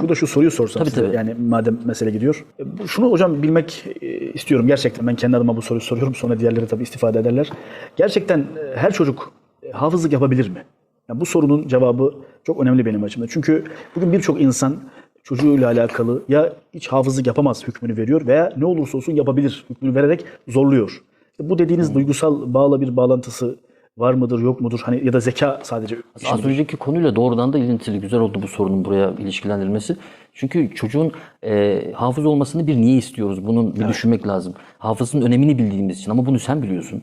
Burada şu soruyu sorsam Tabii, size tabii. yani madem mesele gidiyor. E, bu- Şunu hocam bilmek e, istiyorum gerçekten. Ben kendi adıma bu soruyu soruyorum. Sonra diğerleri tabii istifade ederler. Gerçekten e, her çocuk hafızlık yapabilir mi? Yani bu sorunun cevabı çok önemli benim açımdan. Çünkü bugün birçok insan çocuğuyla alakalı ya hiç hafızlık yapamaz hükmünü veriyor veya ne olursa olsun yapabilir hükmünü vererek zorluyor. İşte bu dediğiniz duygusal bağla bir bağlantısı var mıdır yok mudur? Hani ya da zeka sadece Az önceki konuyla doğrudan da ilintili. Güzel oldu bu sorunun buraya ilişkilendirilmesi. Çünkü çocuğun e, hafız olmasını bir niye istiyoruz? Bunun bir düşünmek lazım. Hafızın önemini bildiğimiz için ama bunu sen biliyorsun.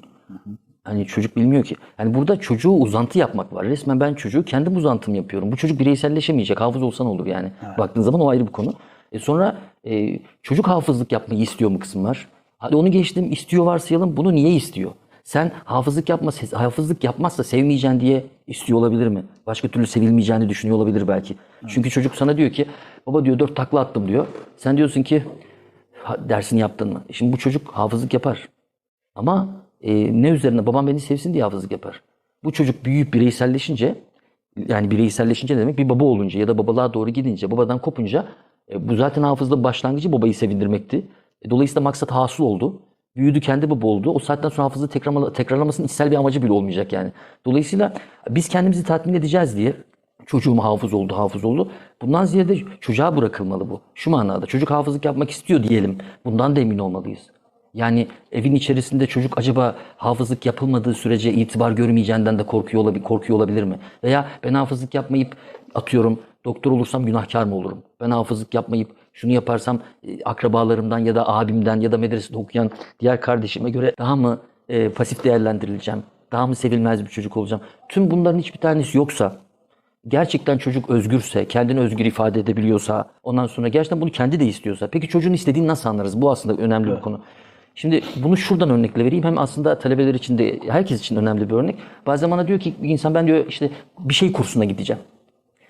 Hani çocuk bilmiyor ki. Yani burada çocuğu uzantı yapmak var. Resmen ben çocuğu kendim uzantım yapıyorum. Bu çocuk bireyselleşemeyecek. Hafız olsan olur yani. Baktığın zaman o ayrı bir konu. E sonra e, çocuk hafızlık yapmayı istiyor mu kısım var. Hadi onu geçtim istiyor varsayalım. Bunu niye istiyor? Sen hafızlık yapma, hafızlık yapmazsa sevmeyeceksin diye istiyor olabilir mi? Başka türlü sevilmeyeceğini düşünüyor olabilir belki. Çünkü çocuk sana diyor ki baba diyor dört takla attım diyor. Sen diyorsun ki "Ha, dersini yaptın mı? Şimdi bu çocuk hafızlık yapar. Ama e, ne üzerine babam beni sevsin diye hafızlık yapar. Bu çocuk büyüyüp bireyselleşince yani bireyselleşince ne demek bir baba olunca ya da babalığa doğru gidince babadan kopunca e, bu zaten hafızlığın başlangıcı babayı sevindirmekti. E, dolayısıyla maksat hasıl oldu. Büyüdü kendi baba oldu. O saatten sonra tekrarlama, tekrarlamasının içsel bir amacı bile olmayacak yani. Dolayısıyla biz kendimizi tatmin edeceğiz diye çocuğum hafız oldu, hafız oldu. Bundan ziyade çocuğa bırakılmalı bu. Şu manada çocuk hafızlık yapmak istiyor diyelim. Bundan da emin olmalıyız. Yani evin içerisinde çocuk acaba hafızlık yapılmadığı sürece itibar görmeyeceğinden de korkuyor olabilir, korkuyor olabilir mi? Veya ben hafızlık yapmayıp atıyorum doktor olursam günahkar mı olurum? Ben hafızlık yapmayıp şunu yaparsam e, akrabalarımdan ya da abimden ya da medresede okuyan diğer kardeşime göre daha mı e, pasif değerlendirileceğim? Daha mı sevilmez bir çocuk olacağım? Tüm bunların hiçbir tanesi yoksa gerçekten çocuk özgürse, kendini özgür ifade edebiliyorsa, ondan sonra gerçekten bunu kendi de istiyorsa. Peki çocuğun istediğini nasıl anlarız? Bu aslında önemli bir konu. Şimdi bunu şuradan örnekle vereyim. Hem aslında talebeler için de herkes için önemli bir örnek. Bazen bana diyor ki bir insan ben diyor işte bir şey kursuna gideceğim.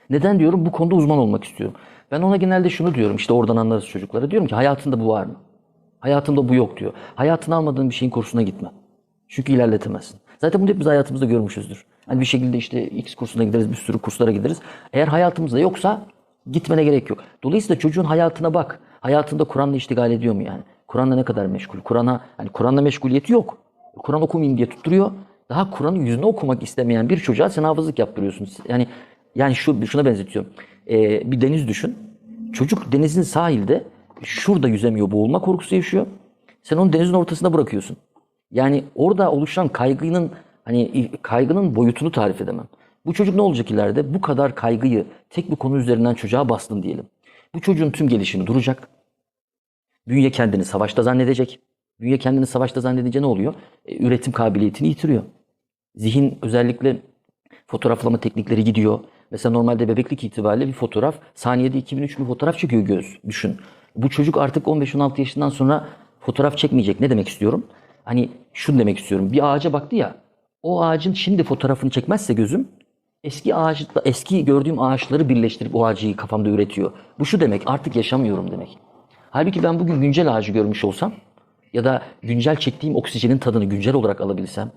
Neden diyorum? Bu konuda uzman olmak istiyorum. Ben ona genelde şunu diyorum. işte oradan anlarız çocuklara. Diyorum ki hayatında bu var mı? Hayatında bu yok diyor. Hayatını almadığın bir şeyin kursuna gitme. Çünkü ilerletemezsin. Zaten bunu hepimiz hayatımızda görmüşüzdür. Hani bir şekilde işte X kursuna gideriz, bir sürü kurslara gideriz. Eğer hayatımızda yoksa gitmene gerek yok. Dolayısıyla çocuğun hayatına bak. Hayatında Kur'an'la iştigal ediyor mu yani? Kur'an'la ne kadar meşgul? Kur'an'a yani Kur'an'la meşguliyeti yok. Kur'an okumayayım diye tutturuyor. Daha Kur'an'ın yüzüne okumak istemeyen bir çocuğa sen hafızlık yaptırıyorsun. Yani yani şu şuna benzetiyorum. Ee, bir deniz düşün. Çocuk denizin sahilde şurada yüzemiyor, boğulma korkusu yaşıyor. Sen onu denizin ortasına bırakıyorsun. Yani orada oluşan kaygının hani kaygının boyutunu tarif edemem. Bu çocuk ne olacak ileride? Bu kadar kaygıyı tek bir konu üzerinden çocuğa bastın diyelim. Bu çocuğun tüm gelişini duracak. Bünye kendini savaşta zannedecek. Bünye kendini savaşta zannedince ne oluyor? E, üretim kabiliyetini yitiriyor. Zihin özellikle fotoğraflama teknikleri gidiyor. Mesela normalde bebeklik itibariyle bir fotoğraf saniyede 2000-3000 fotoğraf çekiyor göz. Düşün. Bu çocuk artık 15-16 yaşından sonra fotoğraf çekmeyecek. Ne demek istiyorum? Hani şunu demek istiyorum. Bir ağaca baktı ya. O ağacın şimdi fotoğrafını çekmezse gözüm eski ağaç eski gördüğüm ağaçları birleştirip o ağacı kafamda üretiyor. Bu şu demek artık yaşamıyorum demek. Halbuki ben bugün güncel ağacı görmüş olsam ya da güncel çektiğim oksijenin tadını güncel olarak alabilsem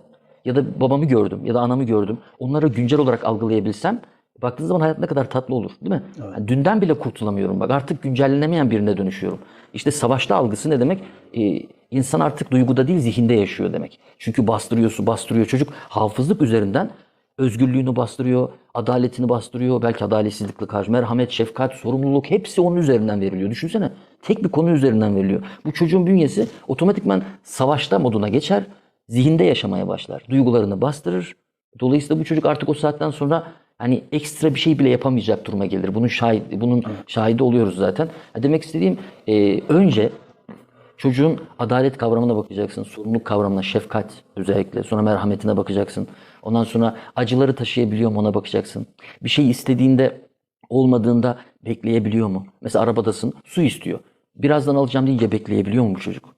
ya da babamı gördüm ya da anamı gördüm. Onları güncel olarak algılayabilsem baktığınız zaman hayat ne kadar tatlı olur değil mi? Yani dünden bile kurtulamıyorum bak artık güncellenemeyen birine dönüşüyorum. İşte savaşta algısı ne demek? Ee, insan artık duyguda değil zihinde yaşıyor demek. Çünkü bastırıyorsun bastırıyor çocuk hafızlık üzerinden özgürlüğünü bastırıyor, adaletini bastırıyor, belki adaletsizlikle karşı merhamet, şefkat, sorumluluk hepsi onun üzerinden veriliyor. Düşünsene tek bir konu üzerinden veriliyor. Bu çocuğun bünyesi otomatikman savaşta moduna geçer, zihinde yaşamaya başlar. Duygularını bastırır. Dolayısıyla bu çocuk artık o saatten sonra hani ekstra bir şey bile yapamayacak duruma gelir. Bunun şahidi, bunun şahidi oluyoruz zaten. Demek istediğim e, önce Çocuğun adalet kavramına bakacaksın, sorumluluk kavramına, şefkat özellikle. Sonra merhametine bakacaksın. Ondan sonra acıları taşıyabiliyor mu ona bakacaksın. Bir şey istediğinde olmadığında bekleyebiliyor mu? Mesela arabadasın, su istiyor. Birazdan alacağım deyince bekleyebiliyor mu bu çocuk?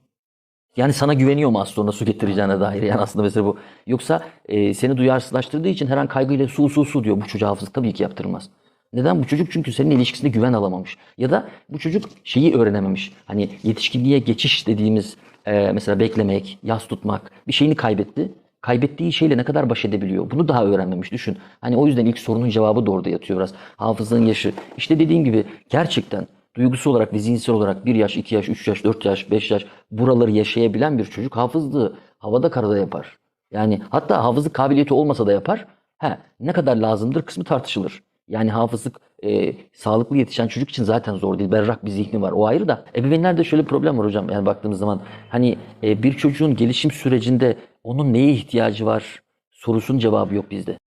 Yani sana güveniyor mu az sonra su getireceğine dair yani aslında mesela bu. Yoksa e, seni duyarsızlaştırdığı için her an kaygıyla su su su diyor. Bu çocuğa hafızlık tabii ki yaptırılmaz. Neden? Bu çocuk çünkü senin ilişkisinde güven alamamış. Ya da bu çocuk şeyi öğrenememiş. Hani yetişkinliğe geçiş dediğimiz e, mesela beklemek, yas tutmak bir şeyini kaybetti. kaybettiği şeyle ne kadar baş edebiliyor? Bunu daha öğrenmemiş. Düşün. Hani o yüzden ilk sorunun cevabı da orada yatıyor biraz. Hafızanın yaşı. İşte dediğin gibi gerçekten duygusu olarak ve zihinsel olarak 1 yaş, 2 yaş, 3 yaş, 4 yaş, 5 yaş buraları yaşayabilen bir çocuk hafızlığı havada karada yapar. Yani hatta hafızlık kabiliyeti olmasa da yapar. He, ne kadar lazımdır kısmı tartışılır. Yani hafızlık e, sağlıklı yetişen çocuk için zaten zor değil. Berrak bir zihni var. O ayrı da. Ebeveynlerde şöyle bir problem var hocam. Yani baktığımız zaman hani e, bir çocuğun gelişim sürecinde onun neye ihtiyacı var sorusunun cevabı yok bizde.